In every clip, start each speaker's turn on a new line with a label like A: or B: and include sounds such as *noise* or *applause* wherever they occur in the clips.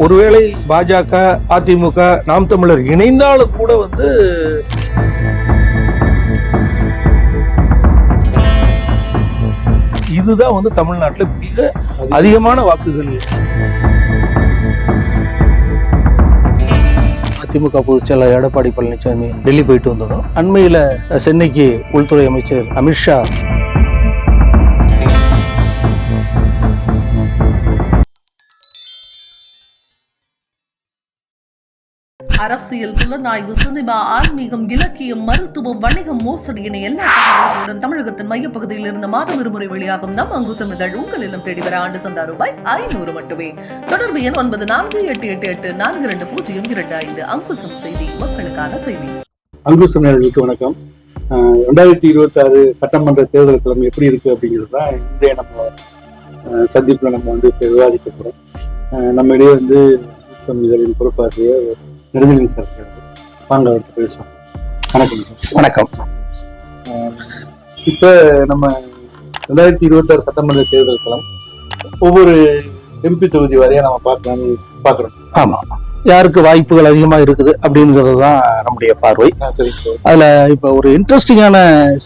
A: ஒருவேளை பாஜக அதிமுக நாம் தமிழர் இணைந்தாலும் கூட வந்து இதுதான் வந்து தமிழ்நாட்டில் மிக அதிகமான வாக்குகள். அதிமுக பொதுச்செயலாளர் எடப்பாடி பழனிசாமி டெல்லி போயிட்டு வந்ததும் அண்மையில் சென்னைக்கு உள்துறை அமைச்சர் அமித்ஷா
B: அரசியல் புலனாய்வு சினிமா ஆன்மீகம் இலக்கியம் மருத்துவம் வணிகம் மோசடி என எல்லா தகவல்களுடன் தமிழகத்தின் மையப்பகுதியில் இருந்து மாதம் இருமுறை வெளியாகும் நம் அங்குசம் இதழ் உங்கள் இல்லம் தேடி வர ஆண்டு சந்தா ரூபாய் ஐநூறு மட்டுமே. தொடர்பு எண் ஒன்பது நான்கு எட்டு எட்டு எட்டு நான்கு இரண்டு பூஜ்ஜியம் இரண்டு ஐந்து. அங்குசம் செய்தி மக்களுக்கான செய்தி.
C: அங்குசம் நேயர்களுக்கு வணக்கம். ரெண்டாயிரத்தி இருபத்தி ஆறு சட்டமன்ற தேர்தல் கிழமை எப்படி இருக்கு அப்படிங்கிறது தான் இன்றைய நம்ம சந்திப்பில் சந்திப்புல நம்ம வந்து இப்போ விவாதிக்க போகிறோம் நம்ம இடையே வந்து இதழின் பொறுப்பாசிரியர் நெடுஞ்சலின் சார் அவர்கிட்ட பேசுவோம். வணக்கம் சார்.
A: வணக்கம்.
C: இப்போ நம்ம ரெண்டாயிரத்தி இருபத்தாறு சட்டமன்ற தேர்தல் களம் ஒவ்வொரு எம்பி தொகுதி வரையா நம்ம பார்க்கலாம்னு பார்க்குறோம்.
A: ஆமா. யாருக்கு வாய்ப்புகள் அதிகமா இருக்குது அப்படிங்கிறது தான் நம்முடைய பார்வை. அதுல இப்ப ஒரு இன்ட்ரெஸ்டிங்கான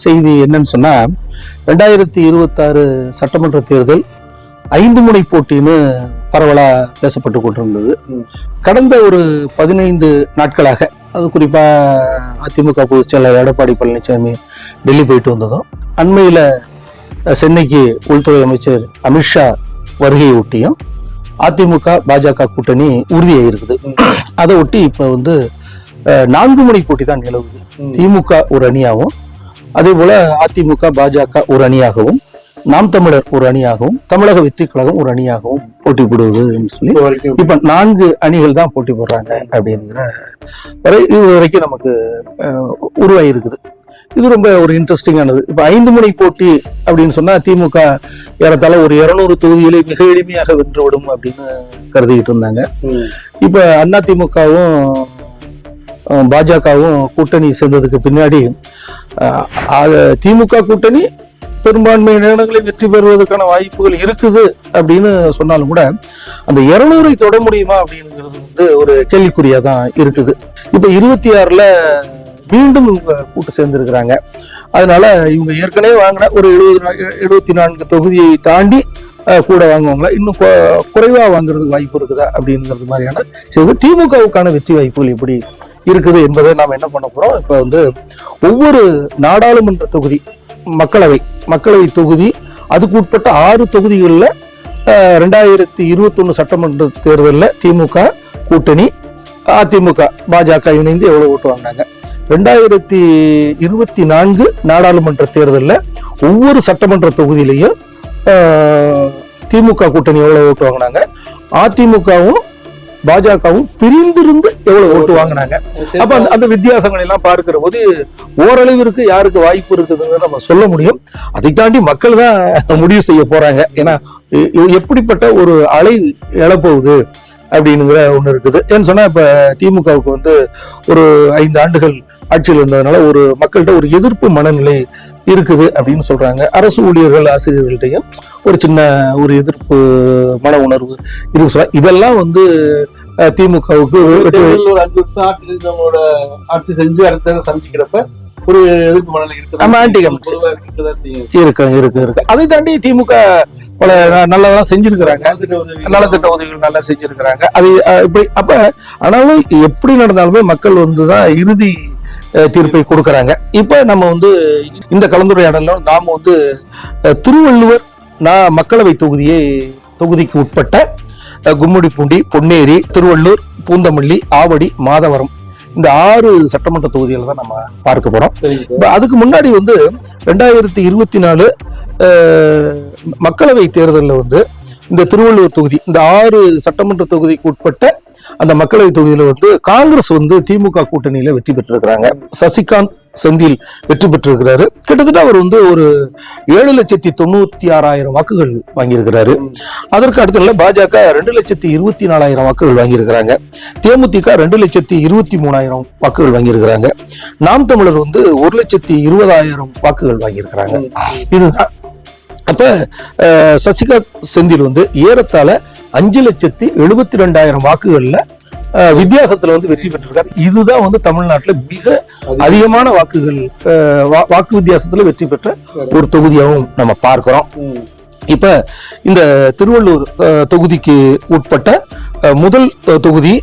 A: செய்தி என்னன்னு சொன்னா ரெண்டாயிரத்தி இருபத்தாறு சட்டமன்ற தேர்தல் ஐந்து முனை போட்டின்னு பரவலா பேசப்பட்டு கொண்டிருந்தது. கடந்த ஒரு பதினைந்து நாட்களாக அது குறிப்பா அதிமுக பொதுச் செயலாளர் எடப்பாடி பழனிசாமி டெல்லி போயிட்டு வந்ததும் அண்மையில சென்னைக்கு உள்துறை அமைச்சர் அமித்ஷா வருகையை ஒட்டியும் அதிமுக பாஜக கூட்டணி உறுதியாயிருக்குது அதை ஒட்டி இப்ப வந்து நான்கு முனை போட்டி தான் நிலவுது. திமுக ஒரு அணியாகவும் அதே போல அதிமுக பாஜக ஒரு அணியாகவும் நாம் தமிழர் ஒரு அணியாகவும் தமிழக வெற்றி கழகம் ஒரு அணியாகவும் போட்டி போடுவது என்று சொல்லி
C: இப்போ
A: நான்கு அணிகள் தான் போட்டி போடுறாங்க அப்படிங்கிற வரை இது வரைக்கும் நமக்கு அஹ், உருவாகிருக்குது இது ரொம்ப ஒரு இன்ட்ரெஸ்டிங்கானது இப்ப ஐந்து முனை போட்டி அப்படின்னு சொன்னா திமுக ஏறத்தாழ ஒரு இருநூறு தொகுதிகளை மிக எளிமையாக வென்றுவிடும் அப்படின்னு கருதிக்கிட்டு இருந்தாங்க. இப்ப அதிமுகவும் பாஜகவும் கூட்டணி சேர்ந்ததுக்கு பின்னாடி திமுக கூட்டணி பெரும்பான்மை இடங்களில் வெற்றி பெறுவதற்கான வாய்ப்புகள் இருக்குது அப்படின்னு சொன்னாலும் கூட அந்த இருநூறை தொட முடியுமா அப்படிங்கிறது வந்து ஒரு கேள்விக்குறியா தான் இருக்குது. இப்போ இருபத்தி ஆறில் மீண்டும் இவங்க கூட்டு சேர்ந்திருக்கிறாங்க. அதனால இவங்க ஏற்கனவே வாங்கின ஒரு எழுபது எழுபத்தி நான்கு தொகுதியை தாண்டி கூட வாங்குவாங்களா? இன்னும் குறைவாக வாங்குறதுக்கு வாய்ப்பு இருக்குதா அப்படிங்கிறது மாதிரியான செய்து திமுகவுக்கான வெற்றி வாய்ப்புகள் எப்படி இருக்குது என்பதை நாம் என்ன பண்ண போகிறோம் இப்போ வந்து ஒவ்வொரு நாடாளுமன்ற தொகுதி மக்களவை மக்களவை தொகுதி அதுக்கு உட்பட்ட ஆறு தொகுதிகளில் ரெண்டாயிரத்தி இருபத்தொன்னு சட்டமன்ற தேர்தலில் திமுக கூட்டணி அதிமுக பாஜக இணைந்து எவ்வளோ ஓட்டு வாங்கினாங்க? ரெண்டாயிரத்தி இருபத்தி நான்கு நாடாளுமன்ற தேர்தலில் ஒவ்வொரு சட்டமன்ற தொகுதியிலையும் திமுக கூட்டணி எவ்வளோ ஓட்டு வாங்கினாங்க? அதிமுகவும் பாஜகவும் பிரிந்திருந்து எவ்வளவு ஓட்டு வாங்கினாங்க? அப்ப அந்த- வித்தியாசங்களை எல்லாம் பார்க்கிற போது ஓரளவிற்கு யாருக்கு வாய்ப்பு இருக்குதுன்னு நம்ம சொல்ல முடியும். அதை தாண்டி மக்கள் தான் முடிவு செய்ய போறாங்க. ஏன்னா எப்படிப்பட்ட ஒரு அலை எழப்போகுது அப்படிங்கிற ஒண்ணு இருக்குது. ஏன்னு சொன்னா இப்ப திமுகவுக்கு வந்து ஒரு ஐந்து ஆண்டுகள் ஆட்சியில் இருந்ததுனால ஒரு மக்கள்கிட்ட ஒரு எதிர்ப்பு மனநிலை இருக்குது அப்படின்னு சொல்றாங்க. அரசு ஊழியர்கள் ஆசிரியர்கள்ட்டையும் ஒரு சின்ன ஒரு எதிர்ப்பு மன உணர்வு இருக்கு. சொல்ல இதெல்லாம் வந்து திமுகவுக்கு
C: ஒரு அஞ்சு வருஷம் ஆட்சி செஞ்சவங்களோட ஆட்சி செஞ்சு அடுத்த சந்திக்கிறப்ப ஒரு எதிர்ப்பு மனநிலை இருக்கு
A: இருக்கு இருக்கு இருக்கு. அதை தாண்டி திமுக பல நல்லதெல்லாம் செஞ்சிருக்கிறாங்க.
C: நலத்திட்ட உதவி
A: நலத்திட்ட உதவிகள் நல்லா செஞ்சிருக்கிறாங்க. அது இப்படி அப்ப ஆனாலும் எப்படி நடந்தாலுமே மக்கள் வந்துதான் இறுதி தீர்ப்பை கொடுக்கறாங்க இப்ப நம்ம வந்து இந்த கலந்துரையாடல நாம வந்து திருவள்ளுவர் நான் மக்களவை தொகுதியை தொகுதிக்கு உட்பட்ட கும்மிடிப்பூண்டி பொன்னேரி திருவள்ளூர் பூந்தமல்லி ஆவடி மாதவரம் இந்த ஆறு சட்டமன்ற தொகுதிகளை தான் நம்ம பார்க்க. இப்ப அதுக்கு முன்னாடி வந்து ரெண்டாயிரத்தி இருபத்தி நாலு மக்களவை தேர்தலில் வந்து இந்த திருவள்ளூர் தொகுதி இந்த ஆறு சட்டமன்ற தொகுதிக்கு உட்பட்ட அந்த மக்களவை தொகுதியில் வந்து காங்கிரஸ் வந்து திமுக கூட்டணியில வெற்றி பெற்றிருக்கிறாங்க. சசிகாந்த் செந்தில் வெற்றி பெற்றிருக்கிறாரு. கிட்டத்தட்ட அவர் வந்து ஒரு ஏழு லட்சத்தி தொண்ணூத்தி ஆறாயிரம் வாக்குகள் வாங்கியிருக்கிறாரு. அதற்கு அடுத்த பாஜக ரெண்டு லட்சத்தி இருபத்தி நாலாயிரம் வாக்குகள் வாங்கியிருக்கிறாங்க. தேமுதிக ரெண்டு லட்சத்தி இருபத்தி மூணாயிரம் வாக்குகள் வாங்கியிருக்கிறாங்க. நாம் தமிழர் வந்து ஒரு லட்சத்தி இருபதாயிரம் வாக்குகள் வாங்கியிருக்கிறாங்க. இதுதான் அப்ப சசிகாந்த் செந்தில் வந்து ஏறத்தாழ அஞ்சு லட்சத்தி எழுபத்தி ரெண்டாயிரம் வாக்குகள்ல வித்தியாசத்துல வந்து வெற்றி பெற்றிருக்காரு இதுதான் வந்து தமிழ்நாட்டுல மிக அதிகமான வாக்குகள் வாக்கு வித்தியாசத்துல வெற்றி பெற்ற ஒரு தொகுதியாகவும் நம்ம பார்க்கிறோம். இப்ப இந்த திருவள்ளூர் தொகுதிக்கு உட்பட்ட முதல் தொகுதி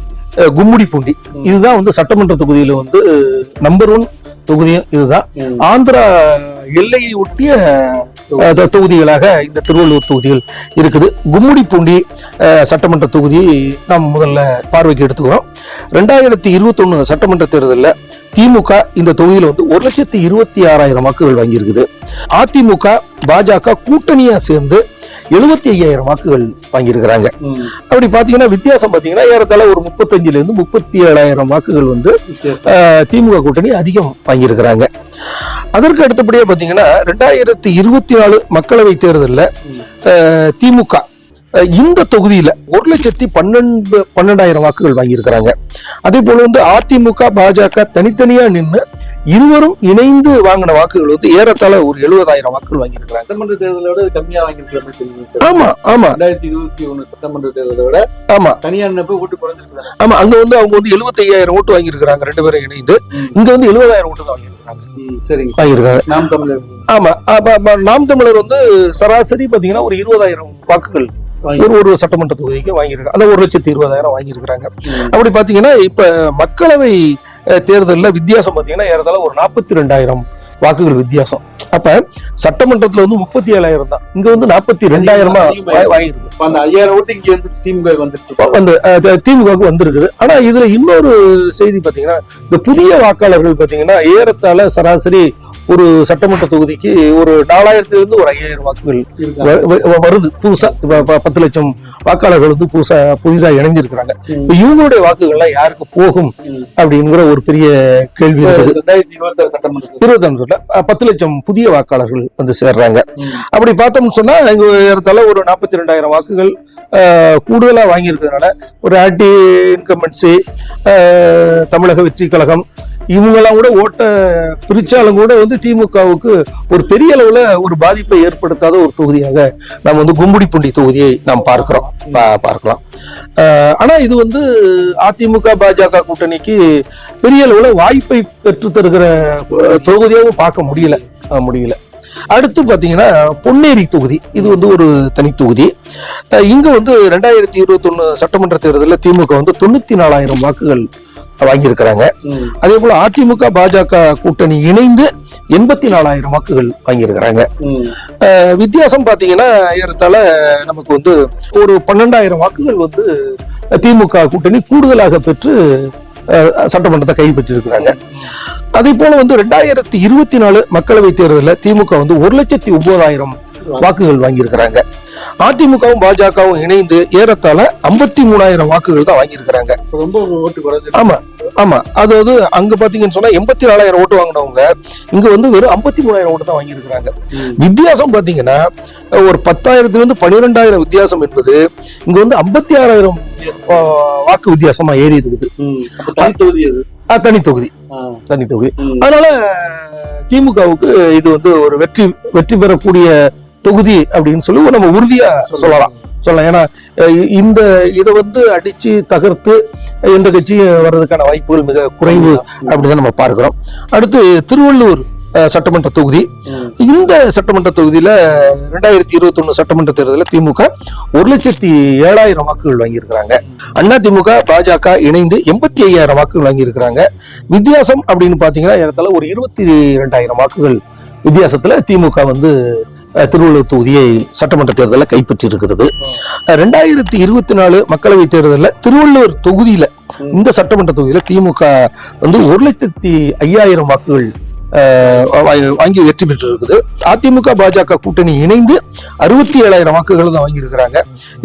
A: கும்மிடிப்பூண்டி இதுதான் வந்து சட்டமன்ற தொகுதியில வந்து நம்பர் ஒன் தொகுதியும் இதுதான். ஆந்திரா எல்லையை ஒட்டிய தொகுதிகளாக இந்த திருவள்ளூர் தொகுதிகள் இருக்குது. கும்முடிப்பூண்டி சட்டமன்ற தொகுதி நாம் முதல்ல பார்வைக்கு எடுத்துக்கிறோம். ரெண்டாயிரத்தி இருபத்தொன்னு சட்டமன்ற தேர்தலில் திமுக இந்த தொகுதியில் வந்து ஒரு லட்சத்தி இருபத்தி ஆறாயிரம் வாக்குகள் வாங்கியிருக்குது. அதிமுக பாஜக கூட்டணியாக சேர்ந்து எழுபத்தி ஐயாயிரம் வாக்குகள் வாங்கியிருக்கிறாங்க. அப்படி பாத்தீங்கன்னா வித்தியாசம் பாத்தீங்கன்னா ஏறத்தாழ ஒரு முப்பத்தஞ்சுல இருந்து முப்பத்தி ஏழாயிரம் வாக்குகள் வந்து திமுக கூட்டணி அதிகம் வாங்கியிருக்கிறாங்க அதற்கு அடுத்தபடியா பாத்தீங்கன்னா ரெண்டாயிரத்தி இருபத்தி நாலு மக்களவை தேர்தலில் திமுக இந்த தொகுதியில ஒரு லட்சத்தி பன்னெண்டு பன்னெண்டாயிரம் வாக்குகள் வாங்கியிருக்கிறாங்க. அதே போல வந்து அதிமுக பாஜக தனித்தனியா நின்று இருவரும் இணைந்து வாங்கின வாக்குகள் வந்து ஏறத்தாழ ஒரு எழுபதாயிரம் வாக்குகள் வாங்கியிருக்கிறாங்க.
C: சட்டமன்ற தேர்தலை விட கம்மியா வாங்கியிருக்கிற மாதிரி தெரியுது
A: ஆமா ஆமா.
C: ரெண்டாயிரத்தி இருபத்தி ஒண்ணு சட்டமன்ற தேர்தலை விட
A: ஆமா.
C: தனியார் நினைப்பு ஓட்டு குறைஞ்சிருக்காங்க
A: ஆமா அங்க வந்து அவங்க வந்து எழுபத்தி ஐயாயிரம் ஓட்டு வாங்கியிருக்கிறாங்க ரெண்டு பேரும் இணைந்து. இங்க வந்து எழுபதாயிரம் ஓட்டு தான் வாங்கியிருக்கிறாங்க.
C: சரிங்க.
A: வாங்கியிருக்காங்க.
C: நாம் தமிழர்.
A: ஆமா நாம் தமிழர் வந்து சராசரி பாத்தீங்கன்னா ஒரு இருபதாயிரம் வாக்குகள் ஒரு ஒரு சட்டமன்ற தொகுதிக்கு வாங்கியிருக்காங்க அந்த ஒரு லட்சத்தி இருபதாயிரம் வாங்கியிருக்கிறாங்க. அப்படி பாத்தீங்கன்னா இப்ப மக்களவை தேர்தல்ல வித்தியாசம் பாத்தீங்கன்னா ஏறத்தாழ ஒரு நாற்பத்தி ரெண்டாயிரம் வாக்குகள் வித்தியாசம் அப்ப சட்டமன்றத்துல வந்து முப்பத்தி ஏழாயிரம் தான். இங்க வந்து நாற்பத்தி ரெண்டாயிரமா வா- வாங்கியிருக்கு.
C: இப்ப அந்த ஐயாயிரம் ஓட்டு இங்க வந்து திமுக வந்துருச்சு.
A: வந்து திமுகவுக்கு வந்திருக்குது. ஆனா இதுல இன்னொரு செய்தி பாத்தீங்கன்னா இந்த புதிய வாக்காளர்கள் பாத்தீங்கன்னா ஏறத்தாழ சராசரி ஒரு சட்டமன்ற தொகுதிக்கு ஒரு நாலாயிரத்துல இருந்து ஒரு ஐயாயிரம் வாக்குகள் வருது. புதுசா பத்து லட்சம் வாக்காளர்கள் வந்து புதுசா புதிதா இணைஞ்சிருக்கிறாங்க. இப்ப இவங்களுடைய வாக்குகள்லாம் யாருக்கு போகும். அப்படிங்கிற ஒரு பெரிய கேள்வி இருக்குது
C: இருபத்தி.
A: இருபத்தஞ்சுல பத்து லட்சம் புதிய வாக்காளர்கள் வந்து சேர்றாங்க. அப்படி பார்த்தோம்னு சொன்னா இங்க ஏறத்தாழ ஒரு நாற்பத்தி ரெண்டாயிரம் வாக்குகள் கூடுதலாக கூடுதலா வாங்கியிருக்கிறதுனால ஒரு ஆன்டி இன்கம்பன்சி தமிழக வெற்றி கழகம் இவங்கெல்லாம் கூட ஓட்ட பிரிச்சாலும் கூட வந்து திமுகவுக்கு ஒரு பெரிய அளவுல ஒரு பாதிப்பை ஏற்படுத்தாத ஒரு தொகுதியாக நாம் வந்து கும்புடிப்புண்டி தொகுதியை நாம் பார்க்கிறோம். பார்க்கலாம். ஆனால் ஆனா இது வந்து அதிமுக பாஜக கூட்டணிக்கு பெரிய அளவுல வாய்ப்பை பெற்று தருகிற தொகுதியாகவும் பார்க்க முடியல. முடியல. அடுத்து பார்த்தீங்கன்னா பொன்னேரி தொகுதி. இது வந்து ஒரு தனி தொகுதி. இங்கே வந்து ரெண்டாயிரத்தி இருபத்தொன்னு சட்டமன்ற தேர்தலில் திமுக வந்து தொண்ணூற்றி நாலாயிரம் வாக்குகள் வாங்கியிருக்கிறாங்க. அதே போல அதிமுக பாஜக கூட்டணி இணைந்து எண்பத்தி நாலாயிரம் வாக்குகள் வாங்கியிருக்கிறாங்க. வித்தியாசம் பாத்தீங்கன்னா ஏறத்தாழ நமக்கு வந்து ஒரு பன்னெண்டாயிரம் வாக்குகள் வந்து திமுக கூட்டணி கூடுதலாக பெற்று சட்டமன்றத்தை கைப்பற்றியிருக்கிறாங்க. அதே போல வந்து ரெண்டாயிரத்தி இருபத்தி நாலு மக்களவை தேர்தலில் திமுக வந்து ஒரு லட்சத்தி ஒன்பதாயிரம் வாக்குகள் வாங்கியிருக்கிறாங்க. அதிமுகவும் பாஜகவும் இணைந்து ஏறத்தாழ ஐம்பத்தி மூணாயிரம் வாக்குகள் தான் வாங்கியிருக்கிறாங்க. ஆமா ஆமா. அதாவது அங்க பாத்தீங்கன்னு சொன்னா எண்பத்தி நாலாயிரம் ஓட்டு வாங்கினவங்க இங்க வந்து வெறும் ஐம்பத்தி மூணாயிரம் ஓட்டு தான் வாங்கியிருக்கிறாங்க. வித்தியாசம் பாத்தீங்கன்னா ஒரு பத்தாயிரத்துல இருந்து பன்னிரெண்டாயிரம் வித்தியாசம் என்பது இங்க வந்து ஐம்பத்தி ஆறாயிரம் வாக்கு வித்தியாசமா ஏறி இருக்குது.
C: தனி தொகுதி
A: தனி தொகுதி. அதனால திமுகவுக்கு இது வந்து ஒரு வெற்றி வெற்றி பெறக்கூடிய தொகுதி அப்படின்னு சொல்லி நம்ம உறுதியா சொல்லலாம். சொல்லலாம். ஏன்னா இந்த இதை வந்து அடிச்சு தகர்த்து எந்த கட்சியும் வர்றதுக்கான வாய்ப்புகள் மிக குறைவு அப்படின்னு நம்ம பார்க்கிறோம். அடுத்து திருவள்ளூர் சட்டமன்ற தொகுதி. இந்த சட்டமன்ற தொகுதியில ரெண்டாயிரத்தி இருபத்தி ஒண்ணு சட்டமன்ற தேர்தலில் திமுக ஒரு லட்சத்தி ஏழாயிரம் வாக்குகள் வாங்கியிருக்கிறாங்க. அண்ணா திமுக பாஜக இணைந்து எண்பத்தி ஐயாயிரம் வாக்குகள் வாங்கியிருக்கிறாங்க. வித்தியாசம் அப்படின்னு பாத்தீங்கன்னா ஏறத்தாழ ஒரு இருபத்தி ரெண்டாயிரம் வாக்குகள் வித்தியாசத்துல திமுக வந்து திருவள்ளூர் தொகுதியை சட்டமன்ற தேர்தலில் கைப்பற்றி இருக்கிறது ரெண்டாயிரத்தி இருபத்தி நாலு மக்களவை தேர்தலில் திருவள்ளூர் தொகுதியில இந்த சட்டமன்ற தொகுதியில திமுக வந்து ஒரு லட்சத்தி ஐயாயிரம் வாக்குகள் வாங்கி வெற்றி பெற்று இருக்குது அதிமுக பாஜக கூட்டணி இணைந்து அறுபத்தி ஏழாயிரம் வாக்குகள் தான் வாங்கியிருக்கிறாங்க.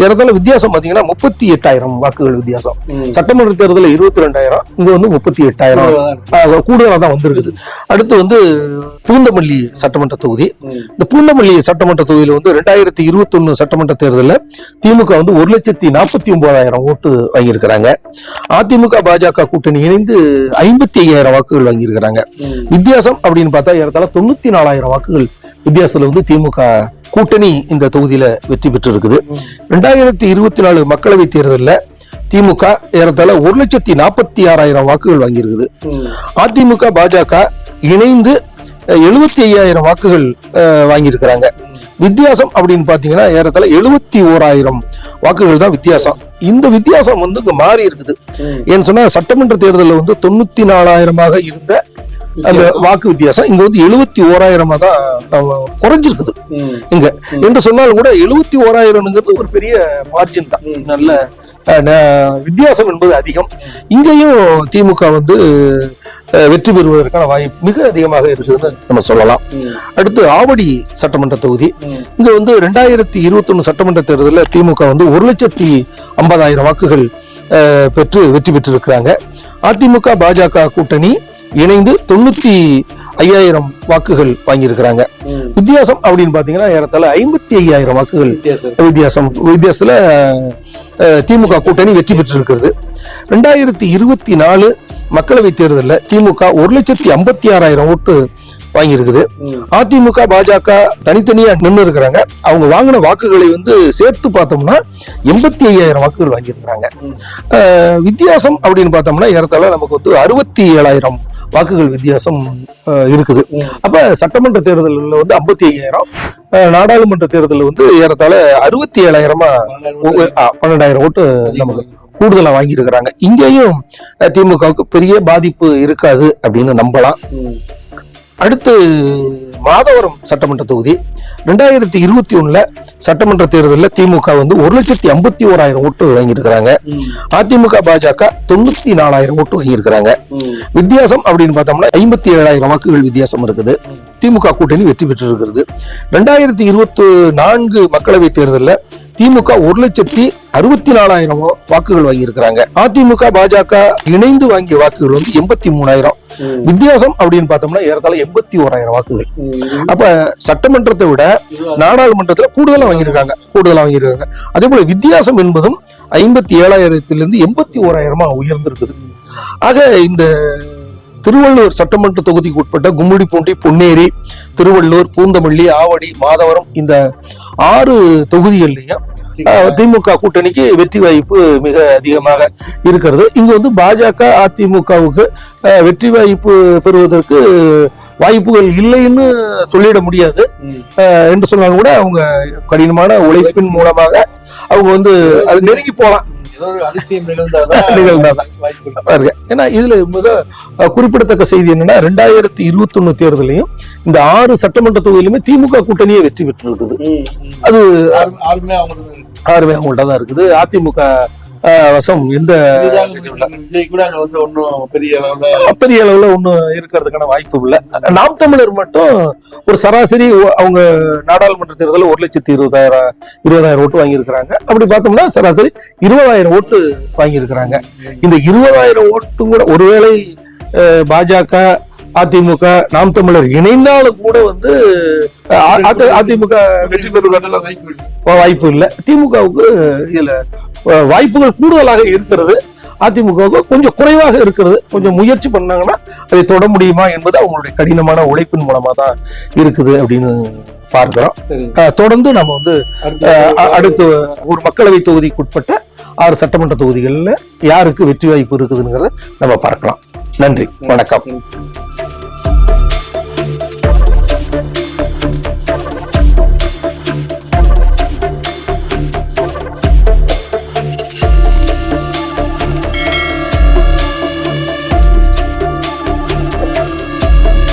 A: ஏறத்தாழ வித்தியாசம் பாத்தீங்கன்னா முப்பத்தி எட்டாயிரம் வாக்குகள் வித்தியாசம். சட்டமன்ற தேர்தலில் இருபத்தி ரெண்டாயிரம் இங்க வந்து முப்பத்தி எட்டாயிரம் கூடுதலாக தான் வந்திருக்குது. அடுத்து வந்து பூந்தமல்லி சட்டமன்ற தொகுதி. இந்த பூந்தமல்லி சட்டமன்ற தொகுதியில வந்து ரெண்டாயிரத்தி இருபத்தி ஒண்ணு சட்டமன்ற தேர்தலில் திமுக வந்து ஒரு லட்சத்தி நாற்பத்தி ஒன்பதாயிரம் ஓட்டு வாங்கியிருக்கிறாங்க. அதிமுக பாஜக கூட்டணி இணைந்து ஐம்பத்தி ஐயாயிரம் வாக்குகள் வாங்கியிருக்கிறாங்க. வித்தியாசம் அப்படின்னு பார்த்தா ஏறத்தாழ தொண்ணூத்தி நாலாயிரம் வாக்குகள் வித்தியாசத்துல வந்து திமுக கூட்டணி இந்த தொகுதியில வெற்றி பெற்று இருக்குது ரெண்டாயிரத்தி இருபத்தி நாலு மக்களவை தேர்தலில் திமுக ஏறத்தாழ ஒரு லட்சத்தி நாற்பத்தி ஆறாயிரம் வாக்குகள் வாங்கியிருக்குது. அதிமுக பாஜக இணைந்து எழுபத்தி ஐயாயிரம் வாக்குகள் வாங்கியிருக்கிறாங்க. வித்தியாசம் அப்படின்னு பாத்தீங்கன்னா ஏறத்தாழ எழுபத்தி ஓராயிரம் வாக்குகள் தான் வித்தியாசம். இந்த வித்தியாசம் வந்து இங்க மாறி இருக்குது. ஏன்னு சொன்னா சட்டமன்ற தேர்தலில் வந்து தொண்ணூத்தி நாலாயிரமாக இருந்த அந்த வாக்கு வித்தியாசம் இங்க வந்து எழுபத்தி ஓராயிரமா தான் குறைஞ்சிருக்குது. இங்க. என்று சொன்னாலும் கூட எழுபத்தி ஓராயிரம்ங்கிறது ஒரு பெரிய மார்ஜின் தான். நல்ல வித்தியாசம் என்பது அதிகம். இங்கேயும் திமுக வந்து வெற்றி பெறுவதற்கான வாய்ப்பு மிக அதிகமாக இருக்குதுன்னு நம்ம சொல்லலாம். அடுத்து ஆவடி சட்டமன்ற தொகுதி. இங்க வந்து ரெண்டாயிரத்தி இருபத்தி சட்டமன்ற தேர்தலில் திமுக வந்து ஒரு லட்சத்தி ஐம்பதாயிரம் வாக்குகள் பெற்று வெற்றி பெற்றிருக்கிறாங்க. அதிமுக பாஜக கூட்டணி இணைந்து தொண்ணூத்தி ஐயாயிரம் வாக்குகள் வாங்கியிருக்கிறாங்க. வித்தியாசம் அப்படின்னு பாத்தீங்கன்னா ஏறத்தாழ ஐம்பத்தி ஐயாயிரம் வாக்குகள் வித்தியாசம். வித்தியாசத்துல திமுக கூட்டணி வெற்றி பெற்றிருக்கிறது. ரெண்டாயிரத்தி இருபத்தி நாலு மக்களவை தேர்தலில் திமுக ஒரு லட்சத்தி ஐம்பத்தி ஆறாயிரம் ஓட்டு வாங்கியிருக்குது. அதிமுக பாஜக தனித்தனியா நின்று இருக்கிறாங்க. அவங்க வாங்கின வாக்குகளை வந்து சேர்த்து பார்த்தோம்னா எண்பத்தி ஐயாயிரம் வாக்குகள் வாங்கியிருக்கிறாங்க. வித்தியாசம் அப்படின்னு பார்த்தோம்னா ஏறத்தாழ நமக்கு வந்து அறுபத்தி ஏழாயிரம் வாக்குகள் வித்தியாசம் அஹ், இருக்குது. அப்ப சட்டமன்ற தேர்தலில் வந்து ஐம்பத்தி ஐயாயிரம் நாடாளுமன்ற தேர்தலில் வந்து ஏறத்தாழ அறுபத்தி ஏழாயிரமா பன்னெண்டாயிரம் ஓட்டு நமக்கு கூடுதலா வாங்கியிருக்கிறாங்க. இங்கேயும் அஹ், திமுகவுக்கு பெரிய பாதிப்பு இருக்காது அப்படின்னு நம்பலாம். அடுத்து மாதவரம் சட்டமன்ற தொகுதி. ரெண்டாயிரத்தி இருபத்தி ஒண்ணுல சட்டமன்ற தேர்தலில் திமுக வந்து ஒரு லட்சத்தி ஐம்பத்தி ஓராயிரம் ஓட்டு வாங்கியிருக்கிறாங்க அதிமுக பாஜக தொண்ணூத்தி நாலாயிரம் ஓட்டு வாங்கியிருக்கிறாங்க வித்தியாசம் அப்படின்னு பார்த்தோம்னா ஐம்பத்தி ஏழாயிரம் வாக்குகள் வித்தியாசம் இருக்குது. திமுக கூட்டணி வெற்றி பெற்று இருக்கிறது ரெண்டாயிரத்தி இருபத்தி நான்கு மக்களவை தேர்தலில் திமுக ஒரு லட்சத்தி அறுபத்தி நாலாயிரம் வாக்குகள் வாங்கியிருக்கிறாங்க. அதிமுக பாஜக இணைந்து வாங்கிய வாக்குகள் வந்து எண்பத்தி மூணாயிரம். வித்தியாசம் அப்படின்னு பார்த்தோம்னா ஏறத்தாழ எண்பத்தி ஓராயிரம் வாக்குகள். அப்ப சட்டமன்றத்தை விட நாடாளுமன்றத்துல கூடுதலா வாங்கியிருக்காங்க. கூடுதலா வாங்கியிருக்காங்க. அதே போல வித்தியாசம் என்பதும் ஐம்பத்தி ஏழாயிரத்திலிருந்து எண்பத்தி ஓராயிரமா உயர்ந்திருக்குது. ஆக இந்த திருவள்ளூர் சட்டமன்ற தொகுதிக்கு உட்பட்ட கும்மிடிப்பூண்டி பொன்னேரி திருவள்ளூர் பூந்தமல்லி ஆவடி மாதவரம் இந்த ஆறு தொகுதிகள்லையும் திமுக கூட்டணிக்கு வெற்றி வாய்ப்பு மிக அதிகமாக இருக்கிறது. இங்க வந்து பாஜக அதிமுகவுக்கு வெற்றி வாய்ப்பு பெறுவதற்கு வாய்ப்புகள் இல்லைன்னு சொல்லிட முடியாது. என்று சொன்னாலும் கூட அவங்க கடினமான உழைப்பின் மூலமாக அவங்க வந்து அது நெருங்கி போலாம்
C: ஏதோ ஒரு அதிசயம் நிகழ்ந்தாதான் *laughs*
A: நிகழ்ந்தாதான். பாருங்க ஏன்னா இதுல குறிப்பிடத்தக்க செய்தி என்னன்னா ரெண்டாயிரத்தி இருபத்தி ஒண்ணு தேர்தலையும் இந்த ஆறு சட்டமன்ற தொகுதியிலுமே திமுக கூட்டணியே வெற்றி பெற்று இருக்குது. அது
C: ஆறு- ஆறுமே
A: அவங்கள்ட்ட தான் இருக்குது. அதிமுக வசம் எந்த
C: அங்க வந்து ஒன்னும் பெரிய அளவுல
A: பெரிய அளவுல ஒண்ணும் இருக்கிறதுக்கான வாய்ப்பு இல்லை. நாம் தமிழர் மட்டும் ஒரு சராசரி அவங்க நாடாளுமன்ற தேர்தலில் ஒரு லட்சத்தி இருபதாயிரம் இருபதாயிரம் ஓட்டு வாங்கியிருக்கிறாங்க. அப்படி பார்த்தோம்னா சராசரி இருபதாயிரம் ஓட்டு வாங்கியிருக்கிறாங்க. இந்த இருபதாயிரம் ஓட்டும் கூட ஒருவேளை பாஜக அதிமுக நாம் தமிழர் இணைந்தாலும் கூட வந்து அதிமுக வெற்றி பெறுவதற்கான
C: வாய்ப்பு
A: இல்லை. திமுகவுக்கு இதுல வாய்ப்புகள் கூடுதலாக இருக்கிறது. அதிமுகவுக்கு கொஞ்சம் குறைவாக இருக்கிறது. கொஞ்சம் முயற்சி பண்ணாங்கன்னா அதை தொட முடியுமா என்பது அவங்களுடைய கடினமான உழைப்பின் மூலமா தான் இருக்குது அப்படின்னு பார்க்கிறோம். தொடர்ந்து நம்ம வந்து அடுத்து ஒரு மக்களவை தொகுதிக்கு உட்பட்ட ஆறு சட்டமன்ற தொகுதிகளில் யாருக்கு வெற்றி வாய்ப்பு இருக்குதுங்கிறத நம்ம பார்க்கலாம். நன்றி. வணக்கம்.